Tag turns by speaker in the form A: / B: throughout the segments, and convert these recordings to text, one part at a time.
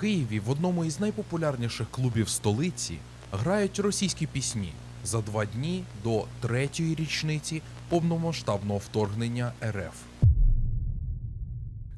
A: Києві в одному із найпопулярніших клубів столиці грають російські пісні за два дні до третьої річниці повномасштабного вторгнення РФ.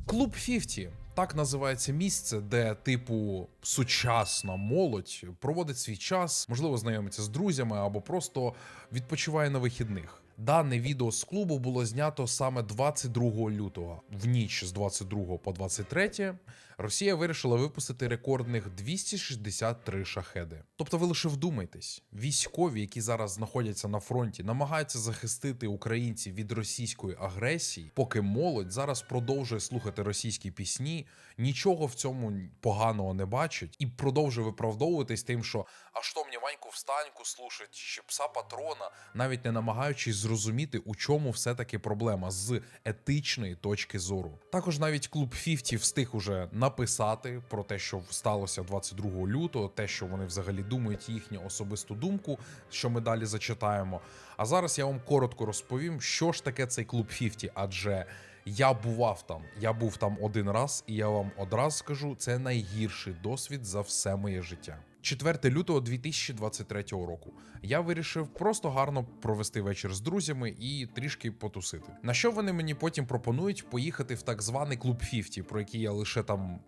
A: Клуб 50 так називається місце, де, типу, сучасна молодь проводить свій час, можливо, знайомиться з друзями або просто відпочиває на вихідних. Дане відео з клубу було знято саме 22 лютого. В ніч з 22 по 23 Росія вирішила випустити рекордних 263 шахеди. Тобто, ви лише вдумайтесь, військові, які зараз знаходяться на фронті, намагаються захистити українців від російської агресії, поки молодь зараз продовжує слухати російські пісні, нічого в цьому поганого не бачить і продовжує виправдовуватись тим, що а що мені Ваньку встаньку слушать, чи пса патрона, навіть не намагаючись зрозуміти, у чому все-таки проблема з етичної точки зору. Також навіть клуб 50 встиг уже написати про те, що сталося 22 лютого, те, що вони взагалі думають, їхню особисту думку, що ми далі зачитаємо. А зараз я вам коротко розповім, що ж таке цей клуб 50, адже. Я бував там, я був там один раз, і я вам одразу скажу, це найгірший досвід за все моє життя. 4 лютого 2023 року. Я вирішив просто гарно провести вечір з друзями і трішки потусити. На що вони мені потім пропонують поїхати в так званий клуб 50, про який я лише там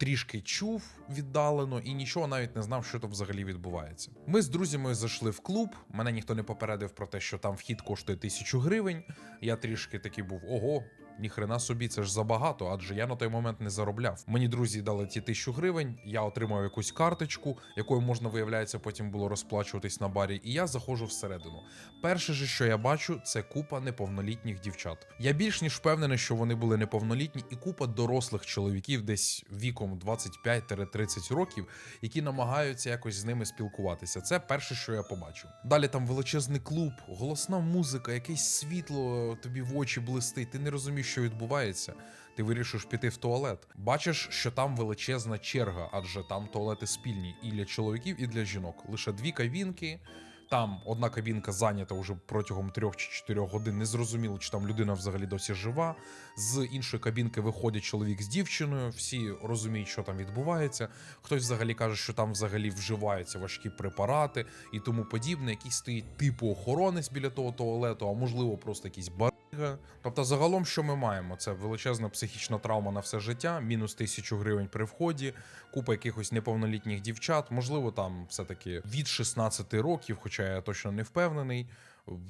A: трішки чув віддалено і нічого навіть не знав, що там взагалі відбувається. Ми з друзями зайшли в клуб. Мене ніхто не попередив про те, що там вхід коштує тисячу гривень. Я трішки такий був ого. Ніхрена собі, це ж забагато, адже я на той момент не заробляв. Мені друзі дали ті тисячу гривень, я отримав якусь карточку, якою можна виявляється, потім було розплачуватись на барі, і я заходжу всередину. Перше ж, що я бачу, це купа неповнолітніх дівчат. Я більш ніж впевнений, що вони були неповнолітні, і купа дорослих чоловіків, десь віком 25-30 років, які намагаються якось з ними спілкуватися. Це перше, що я побачив. Далі там величезний клуб, голосна музика, якесь світло тобі в очі блистить. Ти не розумієш, що відбувається. Ти вирішиш піти в туалет. Бачиш, що там величезна черга, адже там туалети спільні і для чоловіків, і для жінок. Лише дві кабінки. Там одна кабінка зайнята вже протягом трьох чи чотирьох годин. Не зрозуміло, чи там людина взагалі досі жива. З іншої кабінки виходить чоловік з дівчиною. Всі розуміють, що там відбувається. Хтось взагалі каже, що там взагалі вживаються важкі препарати і тому подібне. Якийсь стоїть типу охоронець біля того туалету, а можливо, просто якийсь бар. Тобто, загалом, що ми маємо? Це величезна психічна травма на все життя, мінус тисячу гривень при вході, купа якихось неповнолітніх дівчат, можливо, там все-таки від 16 років, хоча я точно не впевнений.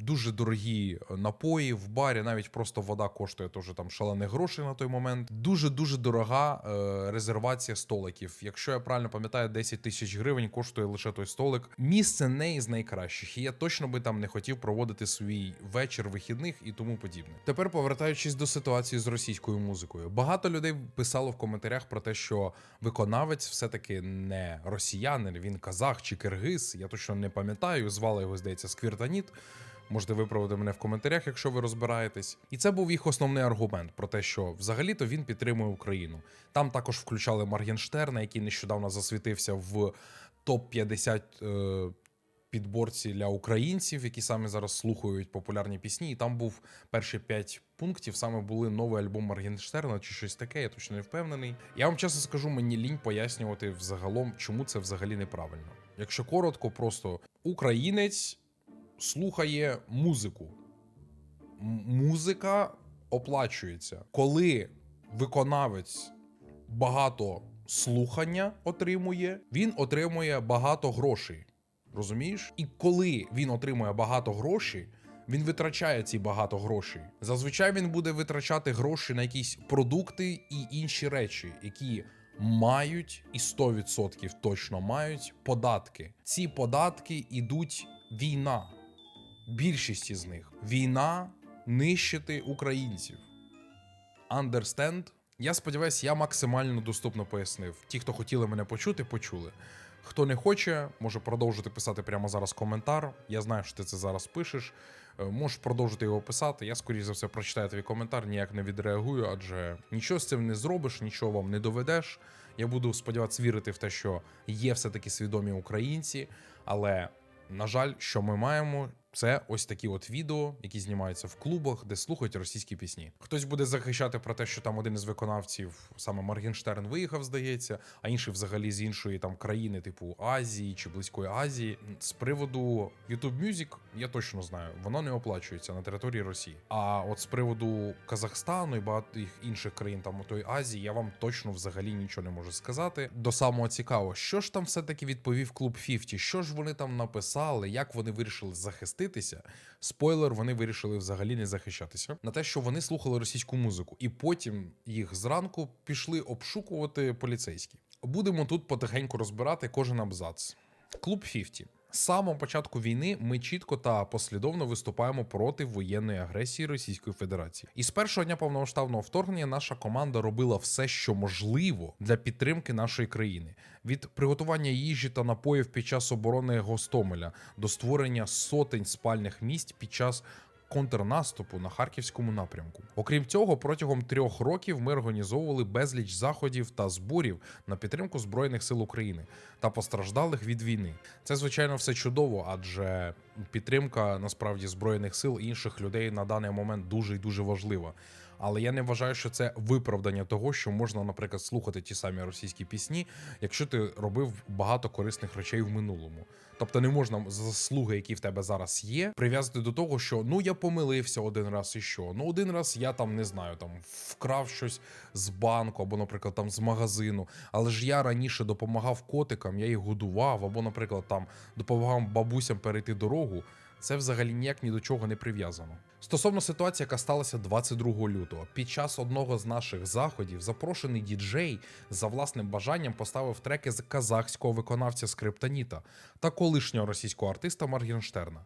A: Дуже дорогі напої в барі, навіть просто вода коштує теж там шалених грошей на той момент. Дуже дуже дорога е, резервація столиків. Якщо я правильно пам'ятаю, 10 тисяч гривень коштує лише той столик. Місце не із найкращих. І я точно би там не хотів проводити свій вечір вихідних і тому подібне. Тепер повертаючись до ситуації з російською музикою, багато людей писало в коментарях про те, що виконавець все-таки не росіянин, він казах чи киргиз. Я точно не пам'ятаю. Звали його, здається, Сквіртаніт. Можете виправити мене в коментарях, якщо ви розбираєтесь. І це був їх основний аргумент про те, що взагалі-то він підтримує Україну. Там також включали Маргенштерна, який нещодавно засвітився в топ 50 е, підборці для українців, які саме зараз слухають популярні пісні. І там був перші 5 пунктів. Саме були новий альбом Маргенштерна чи щось таке. Я точно не впевнений. Я вам чесно скажу, мені лінь пояснювати взагалом, чому це взагалі неправильно. Якщо коротко, просто українець слухає музику. Музика оплачується. Коли виконавець багато слухання отримує, він отримує багато грошей. Розумієш? І коли він отримує багато грошей, він витрачає ці багато грошей. Зазвичай він буде витрачати гроші на якісь продукти і інші речі, які мають і 100% точно мають податки. Ці податки ідуть війна. Більшість із них війна нищити українців. Understand? Я сподіваюся, я максимально доступно пояснив. Ті, хто хотіли мене почути, почули. Хто не хоче, може продовжити писати прямо зараз коментар. Я знаю, що ти це зараз пишеш. Е, Можеш продовжити його писати. Я, скоріш за все, прочитаю твій коментар, ніяк не відреагую, адже нічого з цим не зробиш, нічого вам не доведеш. Я буду сподіватися вірити в те, що є все-таки свідомі українці, але на жаль, що ми маємо, Це ось такі от відео, які знімаються в клубах, де слухають російські пісні. Хтось буде захищати про те, що там один із виконавців, саме Моргенштерн, виїхав, здається, а інший взагалі з іншої там країни, типу Азії чи Близької Азії. З приводу YouTube Music, я точно знаю, воно не оплачується на території Росії. А от з приводу Казахстану і багатьох інших країн там у той Азії, я вам точно взагалі нічого не можу сказати. До самого цікаво, що ж там все таки відповів клуб 50, що ж вони там написали, як вони вирішили захиститися. Спойлер, вони вирішили взагалі не захищатися на те, що вони слухали російську музику, і потім їх зранку пішли обшукувати поліцейські. Будемо тут потихеньку розбирати кожен абзац. Клуб 50. З самого початку війни ми чітко та послідовно виступаємо проти воєнної агресії Російської Федерації. І з першого дня повномасштабного вторгнення наша команда робила все, що можливо для підтримки нашої країни: від приготування їжі та напоїв під час оборони Гостомеля до створення сотень спальних місць під час контрнаступу на харківському напрямку. Окрім цього, протягом трьох років ми організовували безліч заходів та зборів на підтримку збройних сил України та постраждалих від війни. Це звичайно все чудово, адже підтримка насправді збройних сил інших людей на даний момент дуже і дуже важлива. Але я не вважаю, що це виправдання того, що можна, наприклад, слухати ті самі російські пісні, якщо ти робив багато корисних речей в минулому. Тобто не можна заслуги, які в тебе зараз є, прив'язати до того, що ну я помилився один раз і що. Ну один раз я там не знаю, там вкрав щось з банку або, наприклад, там з магазину. Але ж я раніше допомагав котикам, я їх годував, або, наприклад, там допомагав бабусям перейти дорогу. Це взагалі ніяк ні до чого не прив'язано. Стосовно ситуації, яка сталася 22 лютого, під час одного з наших заходів запрошений діджей за власним бажанням поставив треки з казахського виконавця Скриптоніта та колишнього російського артиста Маргенштерна.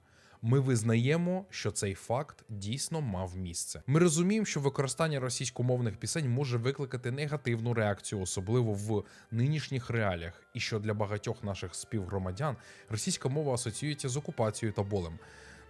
A: Ми визнаємо, що цей факт дійсно мав місце. Ми розуміємо, що використання російськомовних пісень може викликати негативну реакцію, особливо в нинішніх реаліях, і що для багатьох наших співгромадян російська мова асоціюється з окупацією та болем.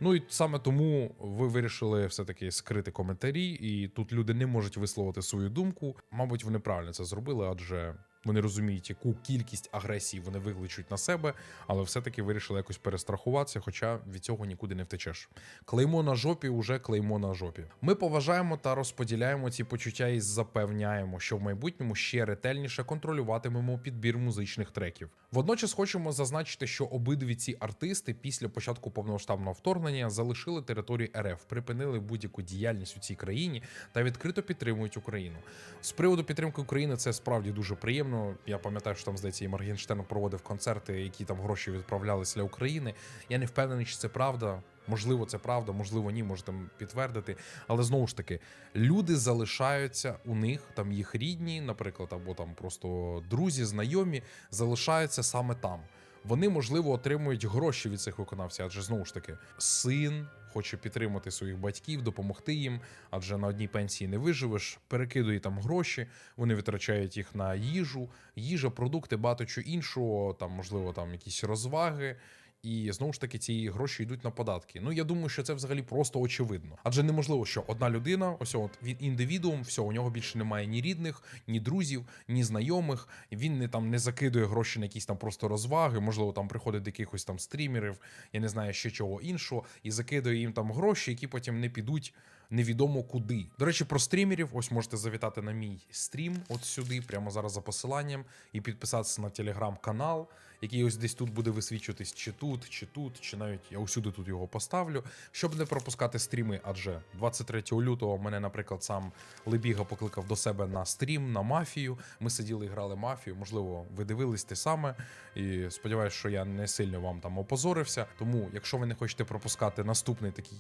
A: Ну і саме тому ви вирішили все-таки скрити коментарі, і тут люди не можуть висловити свою думку. Мабуть, вони правильно це зробили, адже вони розуміють, яку кількість агресії вони викличуть на себе, але все-таки вирішили якось перестрахуватися, хоча від цього нікуди не втечеш. Клеймо на жопі уже клеймо на жопі. Ми поважаємо та розподіляємо ці почуття і запевняємо, що в майбутньому ще ретельніше контролюватимемо підбір музичних треків. Водночас хочемо зазначити, що обидві ці артисти після початку повномасштабного вторгнення залишили територію РФ, припинили будь-яку діяльність у цій країні та відкрито підтримують Україну. З приводу підтримки України це справді дуже приємно. Я пам'ятаю, що там здається, і Моргенштерн проводив концерти, які там гроші відправлялися для України. Я не впевнений, чи це правда. Можливо, це правда, можливо, ні, можете підтвердити. Але знову ж таки, люди залишаються у них, там їх рідні, наприклад, або там просто друзі, знайомі, залишаються саме там. Вони, можливо, отримують гроші від цих виконавців, адже знову ж таки, син хоче підтримати своїх батьків, допомогти їм, адже на одній пенсії не виживеш, перекидує там гроші, вони витрачають їх на їжу, їжа, продукти, багато чого іншого, там, можливо, там якісь розваги. І знову ж таки ці гроші йдуть на податки. Ну я думаю, що це взагалі просто очевидно. Адже неможливо, що одна людина, ось от він індивідуум, все, у нього більше немає ні рідних, ні друзів, ні знайомих. Він не там не закидує гроші на якісь там просто розваги. Можливо, там приходить до якихось там стрімерів, я не знаю ще чого іншого, і закидує їм там гроші, які потім не підуть. Невідомо куди. До речі, про стрімерів. Ось можете завітати на мій стрім, от сюди, прямо зараз за посиланням, і підписатися на телеграм-канал, який ось десь тут буде висвічуватись, чи тут, чи тут, чи навіть я усюди тут його поставлю, щоб не пропускати стріми. Адже 23 лютого мене, наприклад, сам Лебіга покликав до себе на стрім на мафію. Ми сиділи і грали мафію. Можливо, ви дивились те саме. І сподіваюся, що я не сильно вам там опозорився. Тому, якщо ви не хочете пропускати наступний такий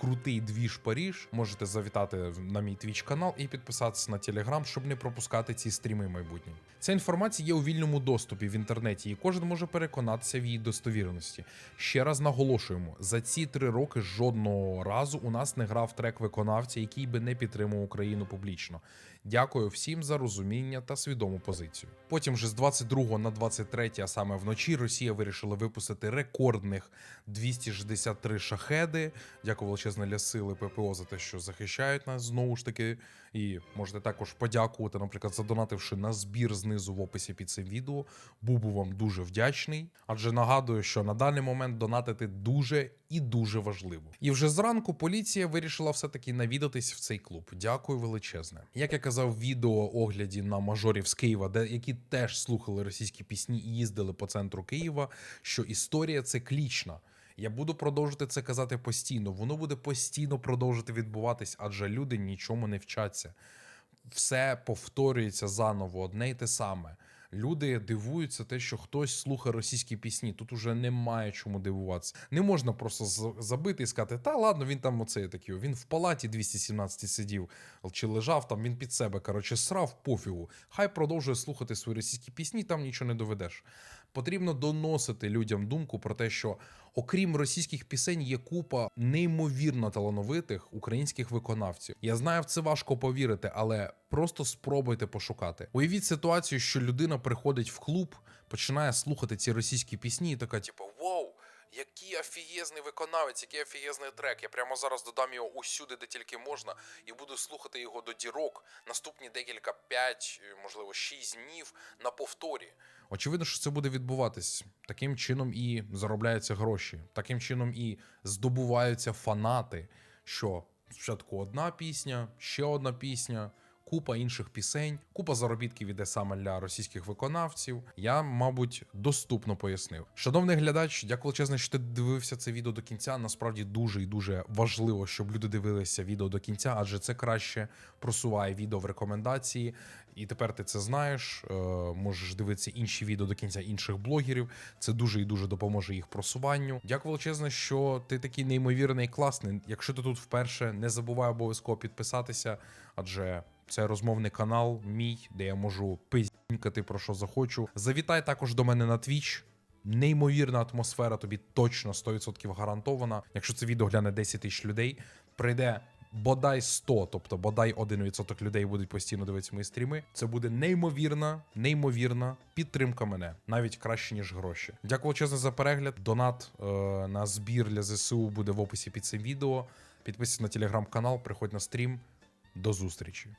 A: крутий двіж Паріж, можете завітати на мій твіч канал і підписатися на телеграм, щоб не пропускати ці стріми майбутні. Ця інформація є у вільному доступі в інтернеті, і кожен може переконатися в її достовірності. Ще раз наголошуємо: за ці три роки жодного разу у нас не грав трек виконавця, який би не підтримував Україну публічно. Дякую всім за розуміння та свідому позицію. Потім же з 22 на 23, а саме вночі, Росія вирішила випустити рекордних 263 шахеди. Дякую величезне для сили ППО за те, що захищають нас знову ж таки. І можете також подякувати, наприклад, задонативши на збір знизу в описі під цим відео. Був вам дуже вдячний. Адже нагадую, що на даний момент донатити дуже і дуже важливо. І вже зранку поліція вирішила все-таки навідатись в цей клуб. Дякую величезне. Як я казав відео огляді на мажорів з Києва, де які теж слухали російські пісні і їздили по центру Києва, що історія циклічна. Я буду продовжувати це казати постійно. Воно буде постійно продовжувати відбуватись, адже люди нічому не вчаться. Все повторюється заново, одне й те саме. Люди дивуються те, що хтось слухає російські пісні. Тут уже немає чому дивуватися. Не можна просто забити і сказати, та ладно, він там оцей такий. Він в палаті 217 сидів чи лежав там. Він під себе коротше срав пофігу. Хай продовжує слухати свої російські пісні, там нічого не доведеш. Потрібно доносити людям думку про те, що окрім російських пісень є купа неймовірно талановитих українських виконавців. Я знаю, в це важко повірити, але просто спробуйте пошукати. Уявіть ситуацію, що людина приходить в клуб, починає слухати ці російські пісні, і така, типу. Який офігезний виконавець, який офігезний трек. Я прямо зараз додам його усюди, де тільки можна, і буду слухати його до дірок наступні декілька 5, можливо, 6 днів на повторі. Очевидно, що це буде відбуватись. Таким чином і заробляються гроші. Таким чином і здобуваються фанати. Що спочатку одна пісня, ще одна пісня. Купа інших пісень, купа заробітків іде саме для російських виконавців. Я, мабуть, доступно пояснив. Шановний глядач, дякую величезне, що ти дивився це відео до кінця. Насправді дуже і дуже важливо, щоб люди дивилися відео до кінця, адже це краще просуває відео в рекомендації. І тепер ти це знаєш. е, Можеш дивитися інші відео до кінця інших блогерів. Це дуже і дуже допоможе їх просуванню. Дякую величезне, що ти такий неймовірний класний. Якщо ти тут вперше, не забувай обов'язково підписатися, адже це розмовний канал мій, де я можу пиздінькати про що захочу. Завітай також до мене на Twitch. Неймовірна атмосфера, тобі точно 100% гарантована. Якщо це відео гляне 10 тисяч людей, прийде бодай 100, тобто бодай 1% людей будуть постійно дивитися мої стріми. Це буде неймовірна, неймовірна підтримка мене, навіть краще ніж гроші. Дякую величезне за перегляд. Донат е, на збір для ЗСУ буде в описі під цим відео. Підписуйся на телеграм-канал, приходь на стрім. До зустрічі.